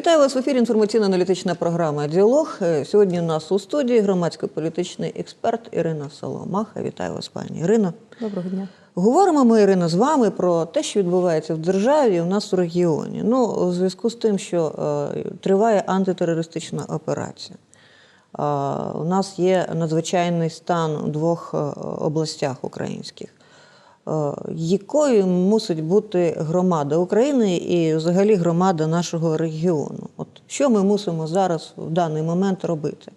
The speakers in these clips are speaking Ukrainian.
Вітаю вас в ефірі. Інформаційно-аналітична програма Діалог. Е, Сьогодні у нас у студії громадсько-політичний експерт Ірина Соломаха. Вітаю вас, пані Ірино. Доброго дня. Говоримо ми, Ірина, з вами про те, що відбувається в державі і у нас у регіоні. Ну, у зв'язку з тим, що е, триває антитерористична операція. Е, у нас є надзвичайний стан у двох е, областях українських. Е, якою мусить бути громада України і взагалі громада нашого регіону? От що ми мусимо зараз в даний момент робити?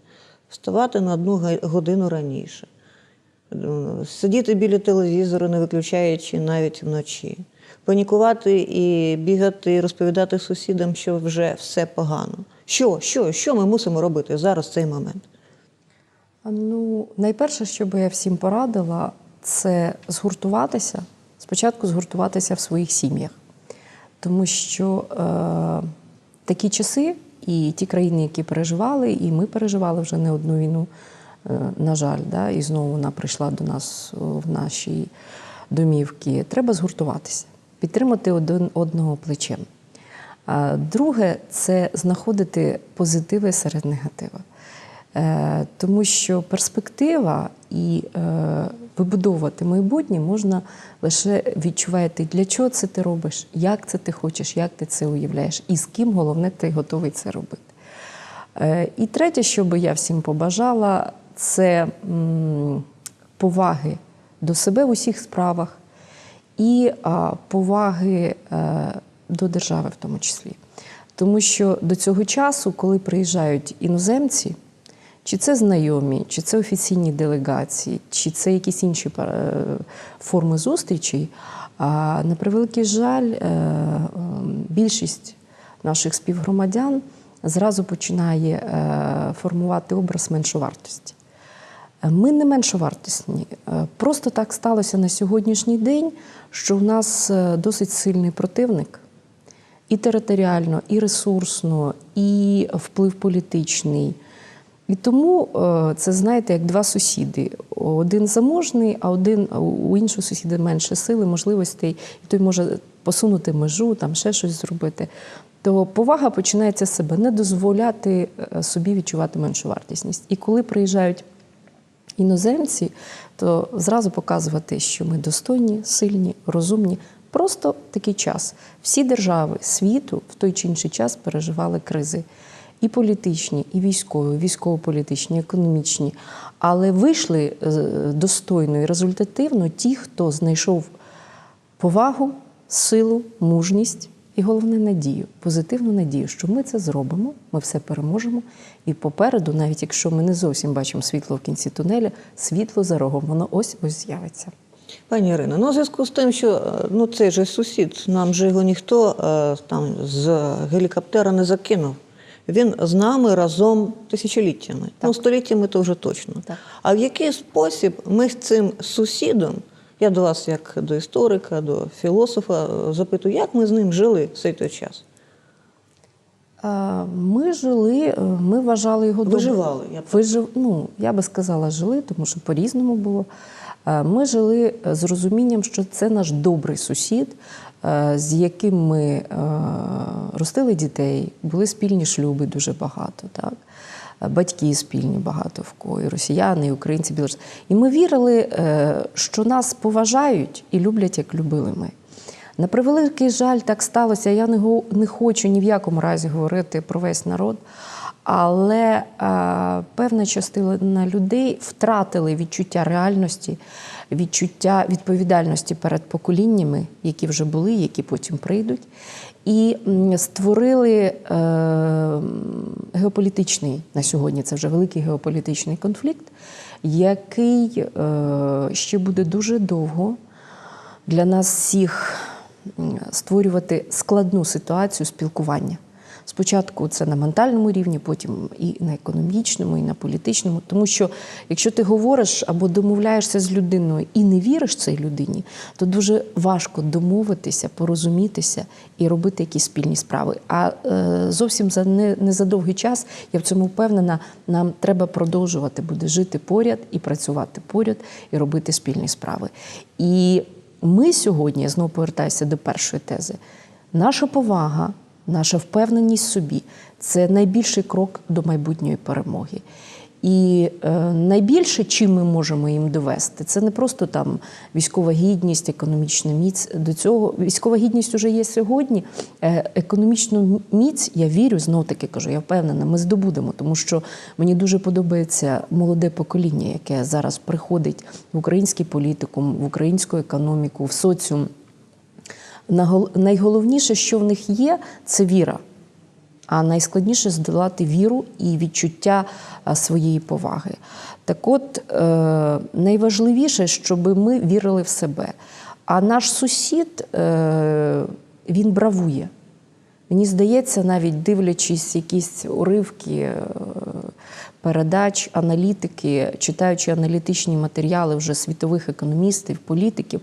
Вставати на одну годину раніше, е, сидіти біля телевізору, не виключаючи навіть вночі, панікувати і бігати, розповідати сусідам, що вже все погано. Що, що, що ми мусимо робити зараз в цей момент? Ну, найперше, що би я всім порадила, це згуртуватися. Спочатку згуртуватися в своїх сім'ях. Тому що е, такі часи, і ті країни, які переживали, і ми переживали вже не одну війну, е, на жаль, да, і знову вона прийшла до нас в наші домівки. Треба згуртуватися, підтримати один одного плечем. А Друге це знаходити позитиви серед негатива. Е, Тому що перспектива і е, вибудовувати майбутнє можна лише відчувати, для чого це ти робиш, як це ти хочеш, як ти це уявляєш, і з ким головне ти готовий це робити. Е, І третє, що би я всім побажала, це поваги до себе в усіх справах і поваги е, до держави в тому числі. Тому що до цього часу, коли приїжджають іноземці, чи це знайомі, чи це офіційні делегації, чи це якісь інші е, форми зустрічей, а, на превеликий жаль, е, більшість наших співгромадян зразу починає е, формувати образ меншовартості. Ми не меншовартісні. Просто так сталося на сьогоднішній день, що в нас досить сильний противник і територіально, і ресурсно, і вплив політичний. І тому е, це, знаєте, як два сусіди. Один заможний, а один у іншого сусіда менше сили, можливостей, і той може посунути межу, там ще щось зробити. То повага починається з себе, не дозволяти е, собі відчувати меншу вартісність. І коли приїжджають іноземці, то зразу показувати, що ми достойні, сильні, розумні. Просто такий час. Всі держави світу в той чи інший час переживали кризи. І політичні, і військові, військово-політичні, економічні. Але вийшли е, достойно і результативно ті, хто знайшов повагу, силу, мужність і головне надію, позитивну надію, що ми це зробимо, ми все переможемо. І попереду, навіть якщо ми не зовсім бачимо світло в кінці тунеля, світло за рогом, воно ось ось з'явиться. Пані Ірино, ну у зв'язку з тим, що е, ну цей же сусід, нам же його ніхто е, там з гелікоптера не закинув. Він з нами разом тисячоліттями. Ну, століттями то вже точно. Так. А в який спосіб ми з цим сусідом, я до вас, як до історика, до філософа, запитую, як ми з ним жили в цей той час? Ми жили, е, ми вважали його. Виживали, я б- Вижив, ну, я би сказала, жили, тому що по-різному було. Ми жили е, з розумінням, що це наш добрий сусід, з яким ми е, ростили дітей, були спільні шлюби дуже багато. Так? Е, Батьки спільні багато в і росіяни, українці, і білоруси. І ми вірили, е, що нас поважають і люблять, як любили ми. На превеликий жаль, так сталося. Я не хочу ні в якому разі говорити про весь народ, але е, певна частина людей втратили відчуття реальності, відчуття відповідальності перед поколіннями, які вже були, які потім прийдуть, і створили е, геополітичний на сьогодні. Це вже великий геополітичний конфлікт, який е, ще буде дуже довго для нас всіх створювати складну ситуацію спілкування. Спочатку це на ментальному рівні, потім і на економічному, і на політичному. Тому що якщо ти говориш або домовляєшся з людиною і не віриш цій людині, то дуже важко домовитися, порозумітися і робити якісь спільні справи. А е, зовсім за не, не за довгий час, я в цьому впевнена, нам треба продовжувати буде жити поряд і працювати поряд, і робити спільні справи. І ми сьогодні, я знову повертаюся до першої тези, наша повага наша впевненість в собі це найбільший крок до майбутньої перемоги. І е, найбільше, чим ми можемо їм довести, це не просто там військова гідність, економічна міць. До цього військова гідність вже є сьогодні. Е, економічну міць, я вірю, знов таки кажу, я впевнена, ми здобудемо, тому що мені дуже подобається молоде покоління, яке зараз приходить в український політикум, в українську економіку, в соціум. Найголовніше, що в них є, це віра. А найскладніше здолати віру і відчуття своєї поваги. Так от, е, найважливіше, щоб ми вірили в себе. А наш сусід е, він бравує. Мені здається, навіть дивлячись якісь уривки е, передач, аналітики, читаючи аналітичні матеріали вже світових економістів, політиків,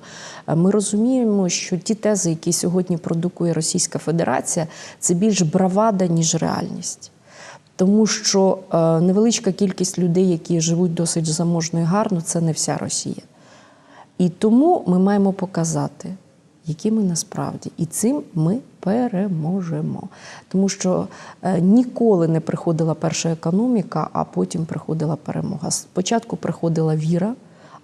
е, ми розуміємо, що ті тези, які сьогодні продукує Російська Федерація, це більш бравада, ніж реальність. Тому що е, невеличка кількість людей, які живуть досить заможно і гарно, це не вся Росія. І тому ми маємо показати, які ми насправді, і цим ми переможемо. Тому що е, ніколи не приходила перша економіка, а потім приходила перемога. Спочатку приходила віра,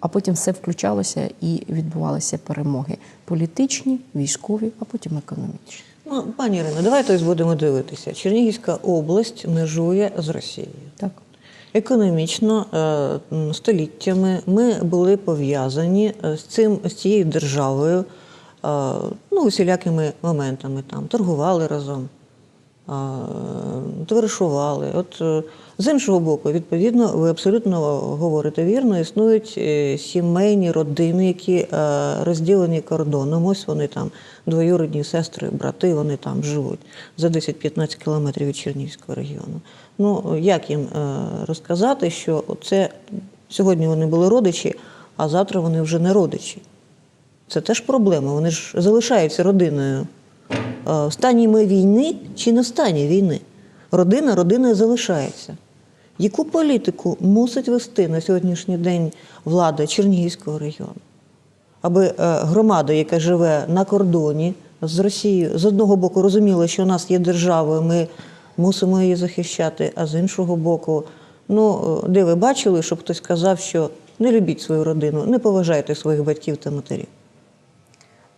а потім все включалося і відбувалися перемоги політичні, військові, а потім економічні. Ну, пані Ірино, давайте ось будемо дивитися. Чернігівська область межує з Росією. Так. Економічно е, століттями ми були пов'язані е, з цим з цією державою, ну, усілякими моментами там торгували разом, товаришували. От е, з іншого боку, відповідно, ви абсолютно говорите вірно, існують е, сімейні родини, які е, розділені кордоном. Ось вони там двоюродні сестри, брати, вони там живуть за 10-15 кілометрів від Чернігівського регіону. Ну як їм розказати, що це сьогодні вони були родичі, а завтра вони вже не родичі? Це теж проблема. Вони ж залишаються родиною. Е, В стані ми війни чи не в стані війни? Родина родиною залишається. Яку політику мусить вести на сьогоднішній день влада Чернігівського регіону? Аби е, громада, яка живе на кордоні з Росією, з одного боку розуміла, що у нас є держава, ми мусимо її захищати, а з іншого боку, ну, е, де ви бачили, щоб хтось казав, що не любіть свою родину, не поважайте своїх батьків та матерів.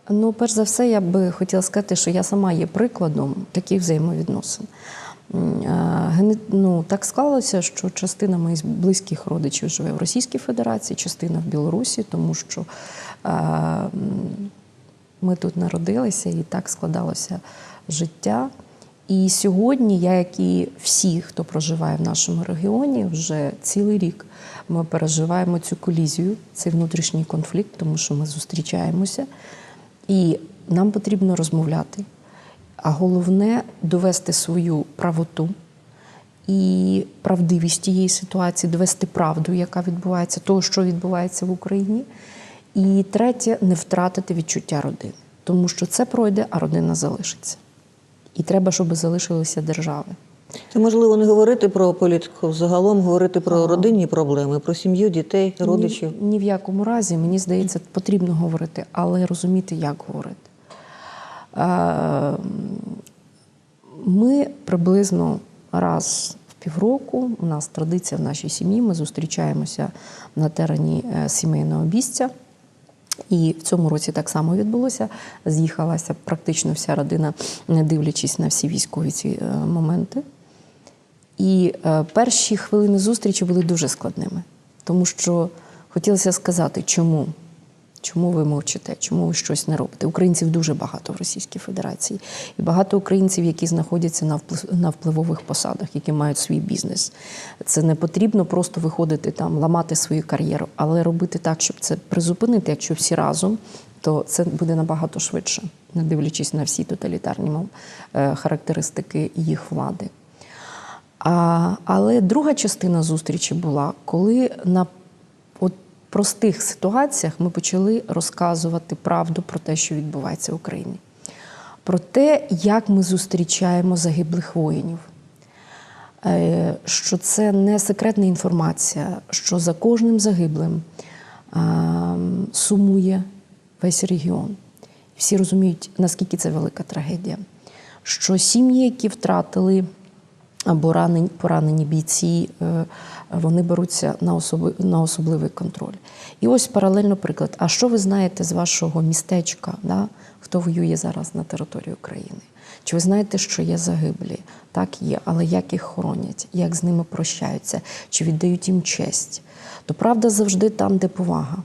Ну, перш за все, я би хотіла сказати, що я сама є прикладом таких взаємовідносин. Гене- Ну, так склалося, що частина моїх близьких родичів живе в Російській Федерації, частина в Білорусі, тому що ми тут народилися і так складалося життя. І сьогодні я, як і всі, хто проживає в нашому регіоні, вже цілий рік ми переживаємо цю колізію, цей внутрішній конфлікт, тому що ми зустрічаємося. І нам потрібно розмовляти. А головне довести свою правоту і правдивість тієї ситуації, довести правду, яка відбувається, того, що відбувається в Україні. І третє не втратити відчуття родини, тому що це пройде, а родина залишиться. І треба, щоб залишилися держави. Це можливо не говорити про політику, загалом говорити про родинні проблеми, про сім'ю, дітей, родичів. Ні, ні в якому разі, мені здається, потрібно говорити, але розуміти, як говорити. Е, Ми приблизно раз в півроку, у нас традиція в нашій сім'ї, ми зустрічаємося на терені е, сімейного обістя. І в цьому році так само відбулося. З'їхалася практично вся родина, не дивлячись на всі військові ці е, моменти. І е, перші хвилини зустрічі були дуже складними, тому що хотілося сказати, чому. Чому ви мовчите? Чому ви щось не робите? Українців дуже багато в Російській Федерації, і багато українців, які знаходяться на вплив- на впливових посадах, які мають свій бізнес. Це не потрібно просто виходити там, ламати свою кар'єру, але робити так, щоб це призупинити, якщо всі разом, то це буде набагато швидше, не дивлячись на всі тоталітарні е, характеристики їх влади. А, але друга частина зустрічі була, коли на от простих ситуаціях ми почали розказувати правду про те, що відбувається в Україні, про те, як ми зустрічаємо загиблих воїнів. Е, Що це не секретна інформація, що за кожним загиблим сумує весь регіон. Всі розуміють, наскільки це велика трагедія. що сім'ї, які втратили або ранені, поранені бійці, е, вони беруться на, особи, на особливий контроль. І ось паралельно приклад. А що ви знаєте з вашого містечка, да? хто воює зараз на території України? Чи ви знаєте, що є загиблі? Так є, але як їх хоронять, як з ними прощаються, чи віддають їм честь? То правда завжди там, де повага.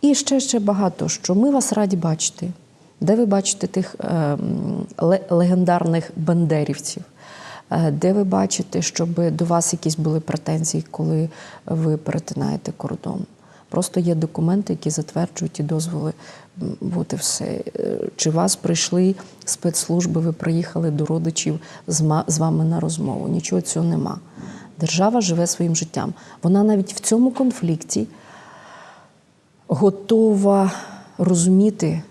І ще ще багато, що ми вас раді бачити. Де ви бачите тих е, легендарних бандерівців? Е, Де ви бачите, щоб до вас якісь були претензії, коли ви перетинаєте кордон? Просто є документи, які затверджують і дозволи бути все. Е, Чи вас прийшли спецслужби, ви приїхали до родичів з вами на розмову? Нічого цього нема. Держава живе своїм життям. Вона навіть в цьому конфлікті готова розуміти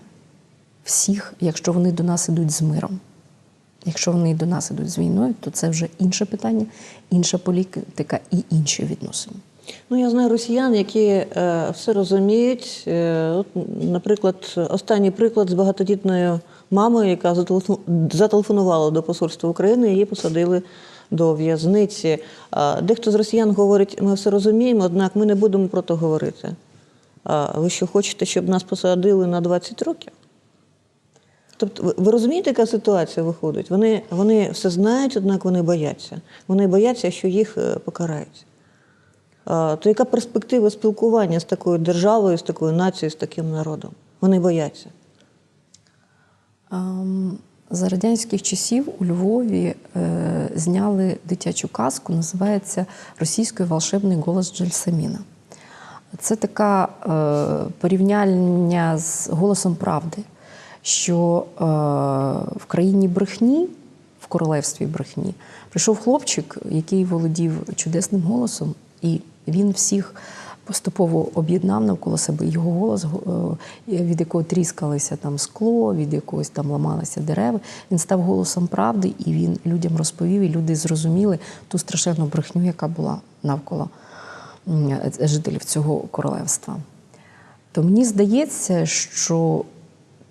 всіх, якщо вони до нас ідуть з миром. Якщо вони до нас ідуть з війною, то це вже інше питання, інша політика і інші відносини. Ну, я знаю росіян, які е, все розуміють. Е, от, наприклад, останній приклад з багатодітною мамою, яка зателефонувала до посольства України, її посадили до в'язниці. А дехто з росіян говорить, ми все розуміємо, однак ми не будемо про то говорити. А ви що хочете, щоб нас посадили на 20 років? Тобто, ви- розумієте, яка ситуація виходить? Вони, вони все знають, однак вони бояться. Вони бояться, що їх е, покарають. То яка перспектива спілкування з такою державою, з такою нацією, з таким народом? Вони бояться. За радянських часів у Львові е, зняли дитячу казку, називається Російський волшебний голос Джельсаміна. Це така е, порівняння з голосом правди, що е, в країні брехні, в королевстві брехні, прийшов хлопчик, який володів чудесним голосом, і він всіх поступово об'єднав навколо себе його голос, е, від якого тріскалося там скло, від якогось там ламалися дерева. Він став голосом правди, і він людям розповів, і люди зрозуміли ту страшенну брехню, яка була навколо м, жителів цього королевства. То мені здається, що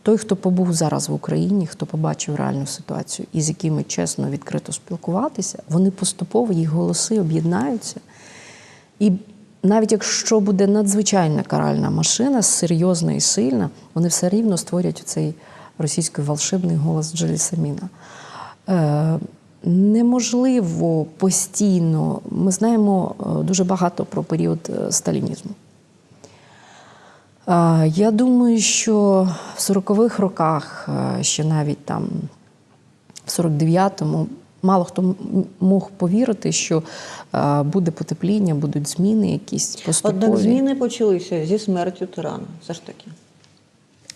той, хто побув зараз в Україні, хто побачив реальну ситуацію і з якими чесно, відкрито спілкуватися, вони поступово їх голоси об'єднаються. І навіть якщо буде надзвичайна каральна машина, серйозна і сильна, вони все рівно створять цей російський волшебний голос Джелісаміна. Е, неможливо постійно. Ми знаємо е, дуже багато про період е, сталінізму. Я думаю, що в 40-х роках, е, ще навіть там в 49-му, мало хто мог повірити, що е, буде потепління, будуть зміни якісь поступові. Однак зміни почалися зі смертю тирана. Все ж таки.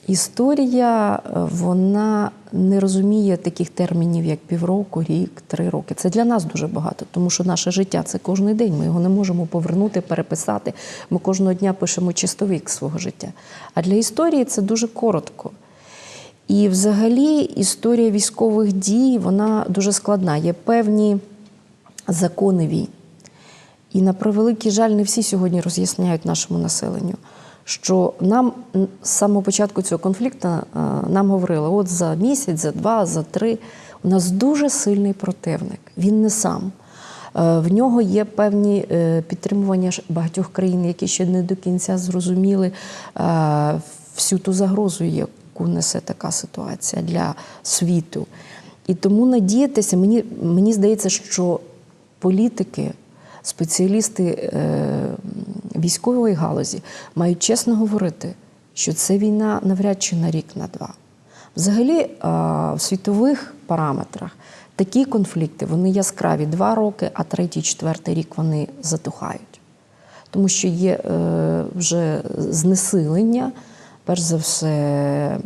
Історія е, вона не розуміє таких термінів, як півроку, рік, три роки. Це для нас дуже багато, тому що наше життя це кожен день. Ми його не можемо повернути, переписати. Ми кожного дня пишемо чистовик свого життя. А для історії це дуже коротко. І взагалі історія військових дій вона дуже складна. Є певні закони війн. І на превеликий жаль, не всі сьогодні роз'ясняють нашому населенню, що нам з самого початку цього конфлікту е, нам говорили: от за місяць, за два, за три у нас дуже сильний противник. Він не сам. Е, В нього є певні е, підтримування багатьох країн, які ще не до кінця зрозуміли всю ту загрозу, яку несе така ситуація для світу. І тому надіятися, мені, мені здається, що політики, спеціалісти військової галузі мають чесно говорити, що це війна навряд чи на рік, на два. Взагалі, е, в світових параметрах такі конфлікти вони яскраві два роки, а третій, четвертий рік вони затухають. Тому що є е, вже знесилення, перш за все,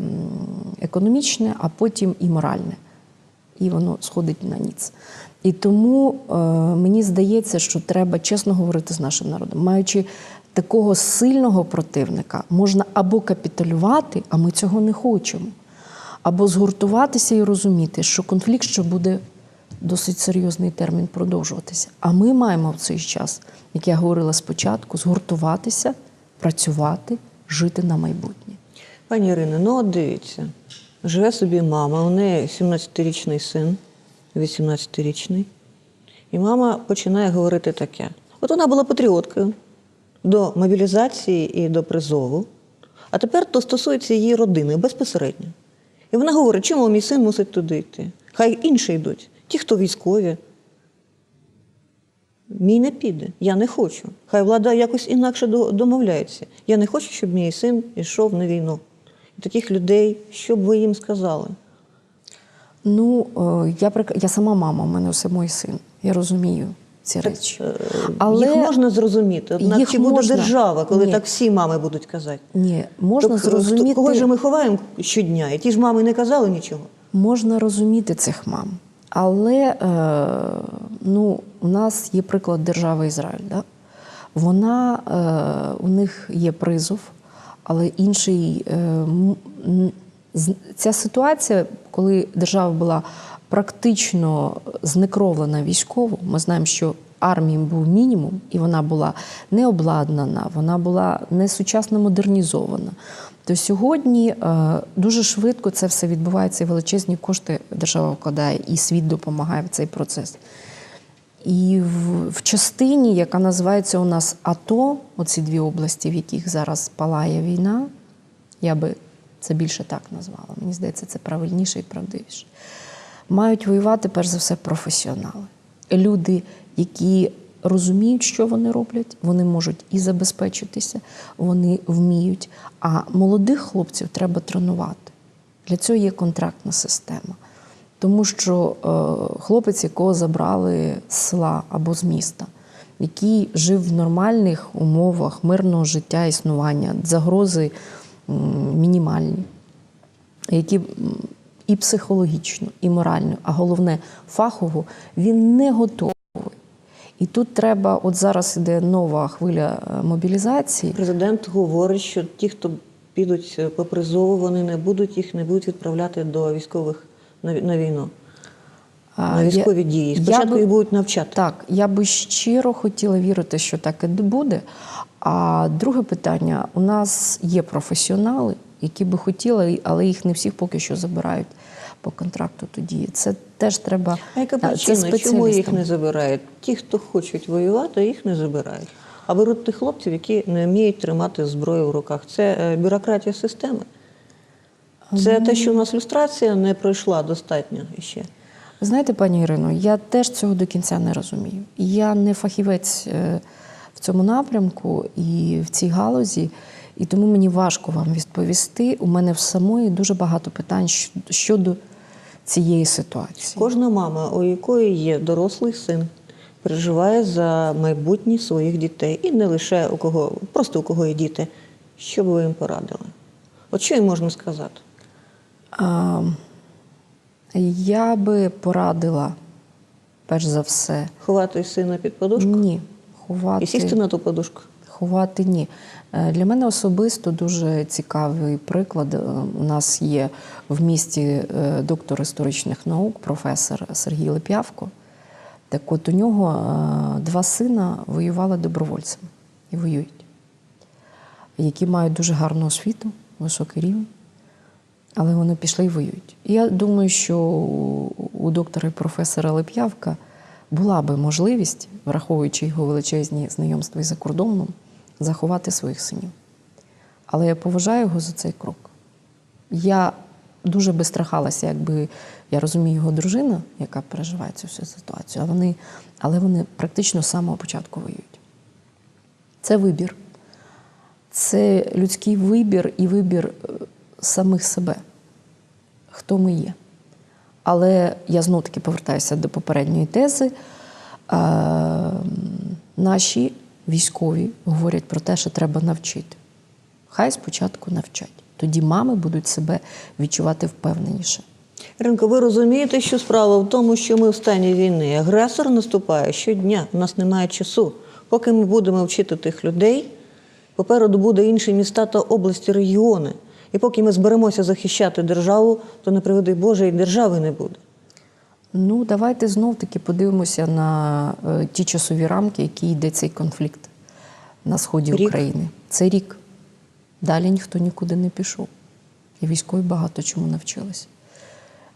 економічне, а потім і моральне і воно сходить на ніц. І тому е, мені здається, що треба чесно говорити з нашим народом. Маючи такого сильного противника, можна або капітулювати, а ми цього не хочемо, або згуртуватися і розуміти, що конфлікт ще буде досить серйозний термін продовжуватися. А ми маємо в цей час, як я говорила спочатку, згуртуватися, працювати, жити на майбутнє. Пані Ірино, ну от дивіться. Живе собі мама, у неї 17-річний син, 18-річний. І мама починає говорити таке. От вона була патріоткою до мобілізації і до призову, а тепер то стосується її родини безпосередньо. І вона говорить, чому мій син мусить туди йти? Хай інші йдуть, ті, хто військові. Мій не піде, я не хочу. Хай влада якось інакше домовляється. Я не хочу, щоб мій син йшов на війну. І таких людей, що б ви їм сказали? Ну, е, я, я сама мама, у мене все мій син. Я розумію ці речі. Е, Але Їх можна зрозуміти. Однак їх чи буде можна. держава, коли Ні. так всі мами будуть казати? ні, можна То, хто- зрозуміти. Кого ж ми ховаємо щодня? І ті ж мами не казали нічого. Можна розуміти цих мам. Але е, ну, у нас є приклад держави Ізраїль. Да? Вона, е, у них є призов, але інший. Е, ця ситуація, коли держава була практично знекровлена військово, ми знаємо, що армії був мінімум, і вона була не обладнана, вона була не сучасно модернізована. То сьогодні е, дуже швидко це все відбувається, і величезні кошти держава вкладає, і світ допомагає в цей процес. І в, в частині, яка називається у нас АТО, оці дві області, в яких зараз палає війна, я би це більше так назвала. Мені здається, це правильніше і правдивіше. Мають воювати перш за все професіонали. Люди, які розуміють, що вони роблять, вони можуть і забезпечитися, вони вміють. А молодих хлопців треба тренувати. Для цього є контрактна система. Тому що е, хлопець, якого забрали з села або з міста, який жив в нормальних умовах мирного життя, існування, загрози мінімальні, які і психологічно, і морально, а головне фахово, він не готовий. І тут треба, от зараз іде нова хвиля е, мобілізації. Президент говорить, що ті, хто підуть е, по призову, вони не будуть їх не будуть відправляти до військових на, ві- на. Я- військові дії. Спочатку їх будуть навчати. Так, я би щиро хотіла вірити, що так і буде. А друге питання: у нас є професіонали, які би хотіли, але їх не всіх поки що забирають по контракту тоді. Це теж треба. А яка це чому їх не забирають? Ті, хто хочуть воювати, їх не забирають. А беруть тих хлопців, які не вміють тримати зброю в руках. Це е, бюрократія системи. Це те, що у нас люстрація не пройшла достатньо ще. Ви знаєте, пані Ірино, я теж цього до кінця не розумію. Я не фахівець е, в цьому напрямку і в цій галузі, і тому мені важко вам відповісти. У мене в самої дуже багато питань щодо цієї ситуації. Кожна мама, у якої є дорослий син, переживає за майбутнє своїх дітей. І не лише у кого, просто у кого є діти. Що б ви їм порадили? От що їм можна сказати? А, я би порадила, перш за все, Ховати сина під подушку ні, ховати. і сісти на ту подушку. Ховати ні. Е, Для мене особисто дуже цікавий приклад. Е, У нас є в місті е, доктор історичних наук, професор Сергій Леп'явко. Так от у нього два сина воювали добровольцями і воюють, які мають дуже гарну освіту, високий рівень, але вони пішли і воюють. Я думаю, що у- у доктора і професора Леп'явка була би можливість, враховуючи його величезні знайомства із за кордоном, заховати своїх синів. Але я поважаю його за цей крок. Я дуже би страхалася, якби я розумію його дружина, яка переживає цю всю ситуацію, а вони, але вони практично з самого початку воюють. Це вибір. Це людський вибір і вибір е, самих себе, хто ми є. Але я знов таки повертаюся до попередньої тези. Наші військові говорять про те, що треба навчити. Хай спочатку навчать. Тоді мами будуть себе відчувати впевненіше. Ринко, ви розумієте, що справа в тому, що ми в стані війни. Агресор наступає щодня. У нас немає часу. Поки ми будемо вчити тих людей, попереду буде інші міста та області, регіони. І поки ми зберемося захищати державу, то не приведи Боже, і держави не буде. Ну, давайте знов таки подивимося на е, ті часові рамки, які йде цей конфлікт на сході Рік. України. Це рік. Далі ніхто нікуди не пішов. І військові багато чому навчилися.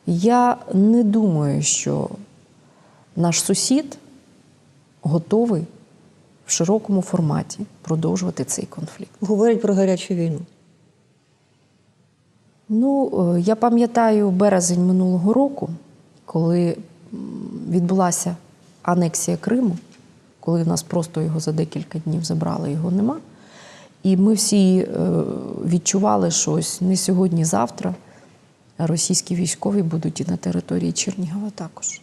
Я не думаю, що наш сусід готовий в широкому форматі продовжувати цей конфлікт. Говорять про гарячу війну. Ну, е, я пам'ятаю березень минулого року, коли відбулася анексія Криму, коли нас просто його за декілька днів забрали, його нема. І ми всі е, відчували, що ось не сьогодні, завтра російські військові будуть і на території Чернігова також.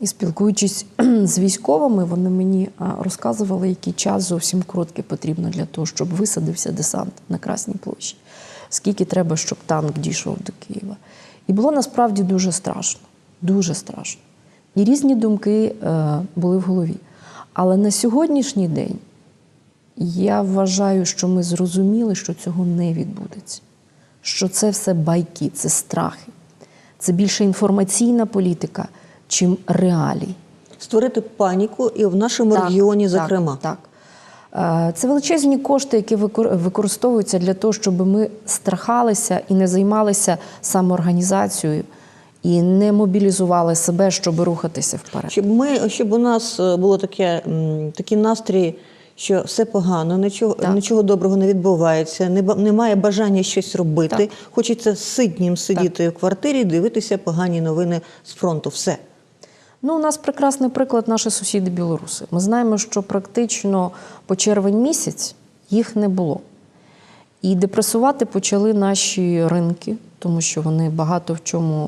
І спілкуючись з військовими, вони мені розказували, який час зовсім короткий потрібно для того, щоб висадився десант на Красній площі. Скільки треба, щоб танк дійшов до Києва. І було насправді дуже страшно. Дуже страшно. І різні думки е, були в голові. Але на сьогоднішній день я вважаю, що ми зрозуміли, що цього не відбудеться. Що це все байки, це страхи. Це більше інформаційна політика, чим реалії. Створити паніку і в нашому регіоні, зокрема. Так, так. Е, Це величезні кошти, які використовуються для того, щоб ми страхалися і не займалися самоорганізацією, і не мобілізували себе, щоб рухатися вперед. Щоб ми, щоб у нас е, було таке, м, такі настрої, що все погано, нічого, Так. нічого доброго не відбувається, не, немає бажання щось робити. Так. Хочеться сиднім сидіти в квартирі, дивитися погані новини з фронту. Все. Ну, у нас прекрасний приклад наші сусіди білоруси. Ми знаємо, що практично по червень місяць їх не було. І депресувати почали наші ринки, тому що вони багато в чому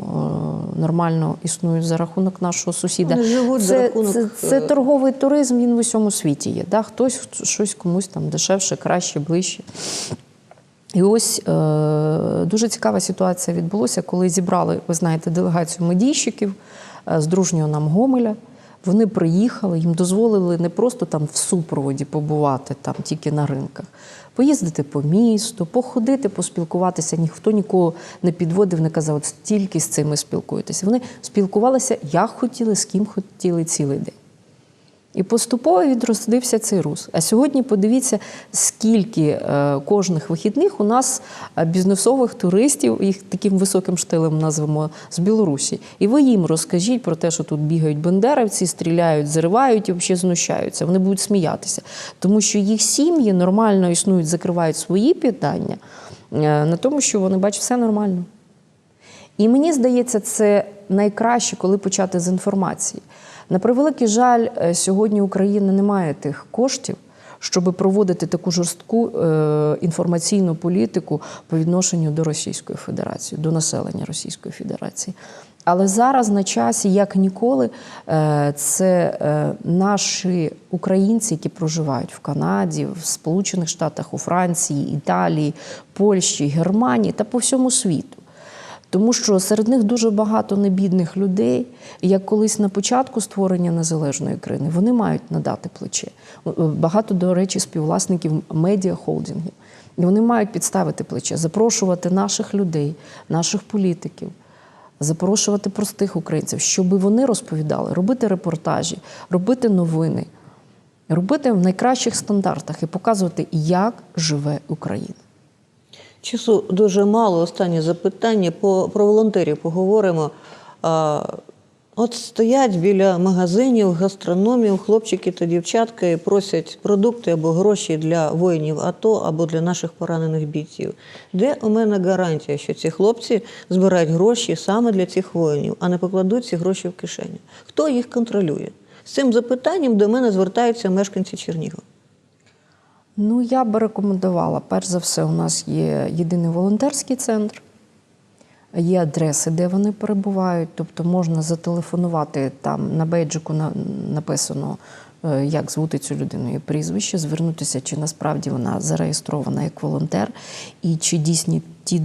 е, нормально існують за рахунок нашого сусіда. Вони живуть за це, рахунок, це, це е, торговий туризм, він в усьому світі є. Да? Хтось щось комусь там дешевше, краще, ближче. І ось е, дуже цікава ситуація відбулася, коли зібрали, ви знаєте, делегацію медійщиків з дружнього нам Гомеля. Вони приїхали, їм дозволили не просто там в супроводі побувати там тільки на ринках, поїздити по місту, походити, поспілкуватися. Ніхто нікого не підводив, не казав, от стільки з цими спілкуєтеся. Вони спілкувалися як хотіли, з ким хотіли цілий день. І поступово відродився цей рус. А сьогодні подивіться, скільки е, кожних вихідних у нас е, бізнесових туристів, їх таким високим штилем назвемо з Білорусі. І ви їм розкажіть про те, що тут бігають бандерівці, стріляють, зривають і взагалі знущаються. Вони будуть сміятися, тому що їх сім'ї нормально існують, закривають свої питання е, на тому, що вони бачать все нормально. І мені здається, це найкраще, коли почати з інформації. На превеликий жаль, е, сьогодні Україна не має тих коштів, щоб проводити таку жорстку е, інформаційну політику по відношенню до Російської Федерації, до населення Російської Федерації. Але зараз на часі, як ніколи, е, це наші українці, які проживають в Канаді, в Сполучених Штатах, у Франції, Італії, Польщі, Германії та по всьому світу. Тому що серед них дуже багато небідних людей, як колись на початку створення незалежної країни, вони мають надати плече. Багато, до речі, співвласників медіахолдингів. І вони мають підставити плече, запрошувати наших людей, наших політиків, запрошувати простих українців, щоб вони розповідали, робити репортажі, робити новини, робити в найкращих стандартах і показувати, як живе Україна. Часу дуже мало. Останнє запитання по про волонтерів поговоримо. А, от стоять біля магазинів, гастрономів, хлопчики та дівчатка і просять продукти або гроші для воїнів АТО або для наших поранених бійців. Де у мене гарантія, що ці хлопці збирають гроші саме для цих воїнів, а не покладуть ці гроші в кишеню? Хто їх контролює? З цим запитанням до мене звертаються мешканці Чернігова. Ну, я би рекомендувала. Перш за все, у нас є єдиний волонтерський центр, є адреси, де вони перебувають. Тобто можна зателефонувати там на бейджику написано, е, як звути цю людину і прізвище, звернутися, чи насправді вона зареєстрована як волонтер, і чи дійсні ті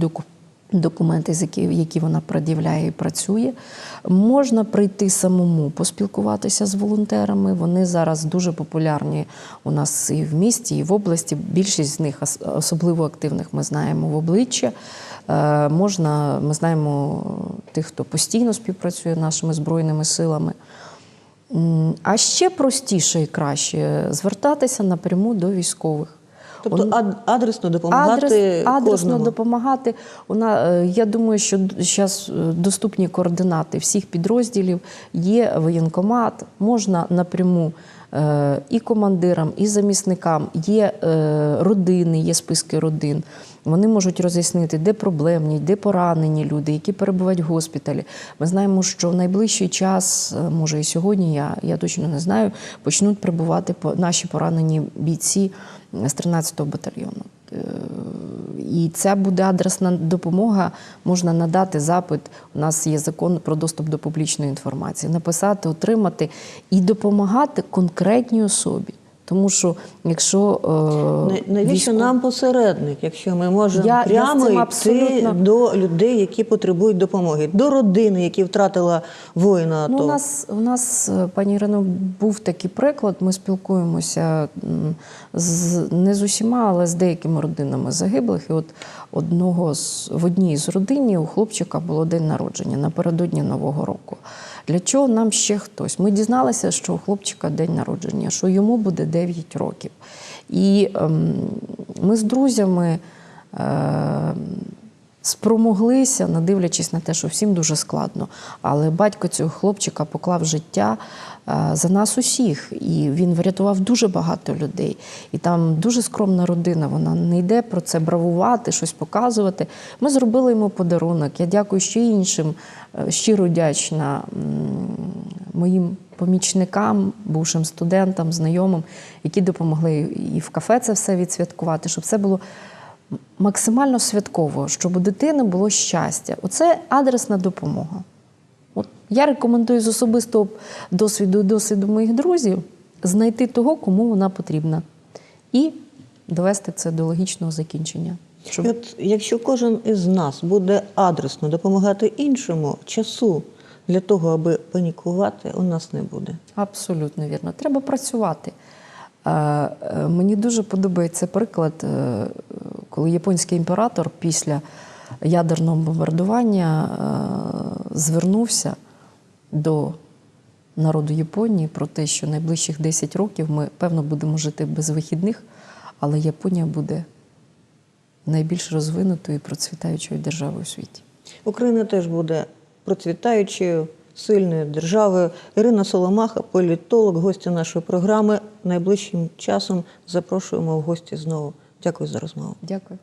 документи. З які, які вона пред'являє і працює, можна прийти самому, поспілкуватися з волонтерами. Вони зараз дуже популярні у нас і в місті, і в області. Більшість з них, особливо активних, ми знаємо в обличчя. Е, можна, ми знаємо тих, хто постійно співпрацює нашими збройними силами. А ще простіше і краще звертатися напряму до військових. Тобто Он- адресно допомагати Адрес, адресно кожному. допомагати. Вона, е, я думаю, що зараз доступні координати всіх підрозділів, є воєнкомат, можна напряму е, і командирам, і замісникам, є е, родини, є списки родин. Вони можуть роз'яснити, де проблемні, де поранені люди, які перебувають в госпіталі. Ми знаємо, що в найближчий час, е, може і сьогодні, я, я точно не знаю, почнуть прибувати наші поранені бійці з 13-го батальйону. Е, І це буде адресна допомога. Можна надати запит. У нас є закон про доступ до публічної інформації, написати, отримати і допомагати конкретній особі. Тому що якщо е, Навіщо військо- нам посередник, якщо ми можемо Я- я прямо цим йти абсолютно- до людей, які потребують допомоги, до родини, які втратила воїна? Ну, у нас у нас, е, пані Ірино, був такий приклад. Ми спілкуємося з не з усіма, але з деякими родинами загиблих. І от одного з в одній з родині у хлопчика було день народження напередодні Нового року. Для чого нам ще хтось? Ми дізналися, що у хлопчика день народження, що йому буде 9 років. І ем, ми з друзями. Спромоглися, не дивлячись на те, що всім дуже складно. Але батько цього хлопчика поклав життя е, за нас усіх, і він врятував дуже багато людей. І там дуже скромна родина. Вона не йде про це бравувати, щось показувати. Ми зробили йому подарунок. Я дякую ще іншим. е, Щиро вдячна моїм помічникам, бувшим студентам, знайомим, які допомогли і в кафе це все відсвяткувати, щоб це було максимально святково, щоб у дитини було щастя. Оце адресна допомога. От я рекомендую з особистого досвіду і досвіду моїх друзів знайти того, кому вона потрібна, і довести це до логічного закінчення. Щоб... От якщо кожен із нас буде адресно допомагати іншому, часу для того, аби панікувати, у нас не буде. Абсолютно вірно. Треба працювати. Е, е, Мені дуже подобається приклад, е, коли японський імператор після ядерного бомбардування е, звернувся до народу Японії про те, що найближчих 10 років ми, певно, будемо жити без вихідних, але Японія буде найбільш розвинутою і процвітаючою державою у світі. Україна теж буде процвітаючою, сильною державою. Ірина Соломаха, політолог, гостя нашої програми. Найближчим часом запрошуємо в гості знову. Дякую за розмову. Дякую.